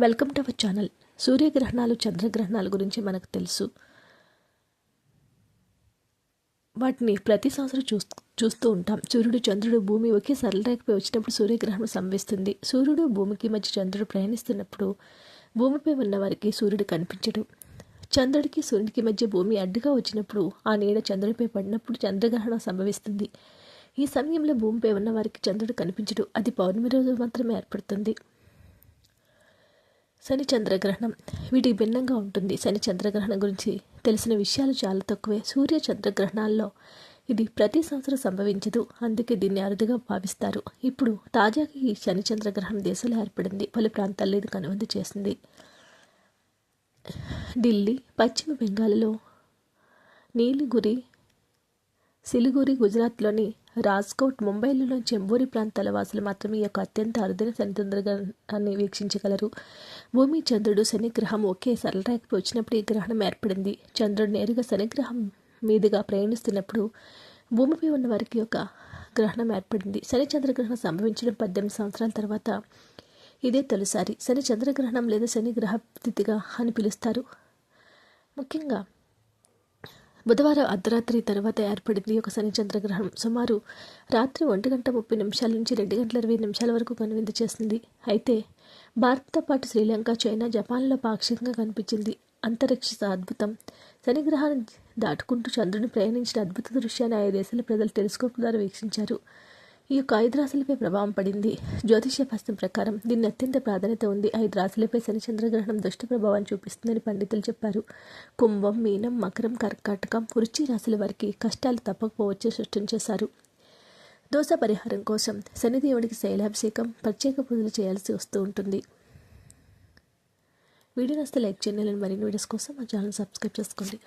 Welcome to our channel. సూర్యగ్రహణాలు చంద్రగ్రహణాల గురించి మనకు తెలుసు. వాటిని ప్రతి సంవత్సరం చూస్తూ చూస్తూ ఉంటాం. సూర్యుడు చంద్రుడు భూమి ఒకే సరళరేఖపై వచ్చినప్పుడు సూర్యగ్రహణం సంభవిస్తుంది. సూర్యుడు భూమికి మధ్య చంద్రుడు ప్రయాణిస్తున్నప్పుడు భూమిపై ఉన్న వారికి సూర్యుడు కనిపించడు. చంద్రుడికి సూర్యుడికి మధ్య భూమి అడ్డుగా వచ్చినప్పుడు ఆ నీడ చంద్రుడిపై పడినప్పుడు చంద్రగ్రహణం సంభవిస్తుంది. ఈ సమయంలో భూమిపై ఉన్న వారికి చంద్రుడు కనిపించడు. అది పౌర్ణమి రోజు మాత్రమే ఏర్పడుతుంది. శని చంద్రగ్రహణం. వీటికి భిన్నంగా ఉంటుంది. శని చంద్రగ్రహణం గురించి తెలిసిన విషయాలు చాలా తక్కువే. సూర్య చంద్రగ్రహణాల్లో ఇది ప్రతి సంవత్సరం సంభవించదు. అందుకే దీన్ని అరుదుగా భావిస్తారు. ఇప్పుడు తాజాగా ఈ శని చంద్రగ్రహణం దేశంలో ఏర్పడింది. పలు ప్రాంతాల్లో ఇది కనువిందు చేసింది. ఢిల్లీ పశ్చిమ బెంగాల్లో నీలిగురి సిలిగురి గుజరాత్లోని రాజ్కోట్ ముంబైలో చెంబూరి ప్రాంతాల వాసులు మాత్రమే ఈ యొక్క అత్యంత అరుదైన శనిచంద్రగ్రహణాన్ని వీక్షించగలరు. భూమి చంద్రుడు శనిగ్రహం ఒకే సరళరేఖపై వచ్చినప్పుడు ఈ గ్రహణం ఏర్పడింది. చంద్రుడు నేరుగా శనిగ్రహం మీదుగా ప్రయాణిస్తున్నప్పుడు భూమిపై ఉన్న వారికి ఒక గ్రహణం ఏర్పడింది. శని చంద్రగ్రహణం సంభవించడం పద్దెనిమిది సంవత్సరాల తర్వాత ఇదే తొలిసారి. శని చంద్రగ్రహణం లేదా శని గ్రహ స్థితిగా అని పిలుస్తారు. ముఖ్యంగా బుధవారం అర్ధరాత్రి తర్వాత ఏర్పడింది ఒక శని చంద్రగ్రహణం. సుమారు రాత్రి ఒంటి గంట ముప్పై నిమిషాల నుంచి రెండు గంటల ఇరవై నిమిషాల వరకు కనువిందు చేస్తుంది అయితే భారత్తో పాటు శ్రీలంక చైనా జపాన్లో పాక్షికంగా కనిపించింది. అంతరిక్ష అద్భుతం. శనిగ్రహాన్ని దాటుకుంటూ చంద్రుని ప్రయాణించిన అద్భుత దృశ్యాన్ని ఆయా దేశాల ప్రజలు టెలిస్కోప్ ద్వారా వీక్షించారు. ఈ యొక్క ఐదు రాశులపై ప్రభావం పడింది. జ్యోతిష్య శాస్త్రం ప్రకారం దీన్ని అత్యంత ప్రాధాన్యత ఉంది. ఐదు రాశులపై శని చంద్రగ్రహణం దుష్ట ప్రభావాన్ని చూపిస్తుందని పండితులు చెప్పారు. కుంభం మీనం మకరం కర్కాటకం వృశ్చి రాశుల వారికి కష్టాలు తప్పకపోవచ్చే సృష్టించేశారు చేశారు. దోష పరిహారం కోసం శనిదేవుడికి శైలాభిషేకం ప్రత్యేక పూజలు చేయాల్సి వస్తూ ఉంటుంది. వీడియో నస్తే లైక్ చేయాలని మరిన్ని వీడియోస్ కోసం మా ఛానల్ సబ్స్క్రైబ్ చేసుకోండి.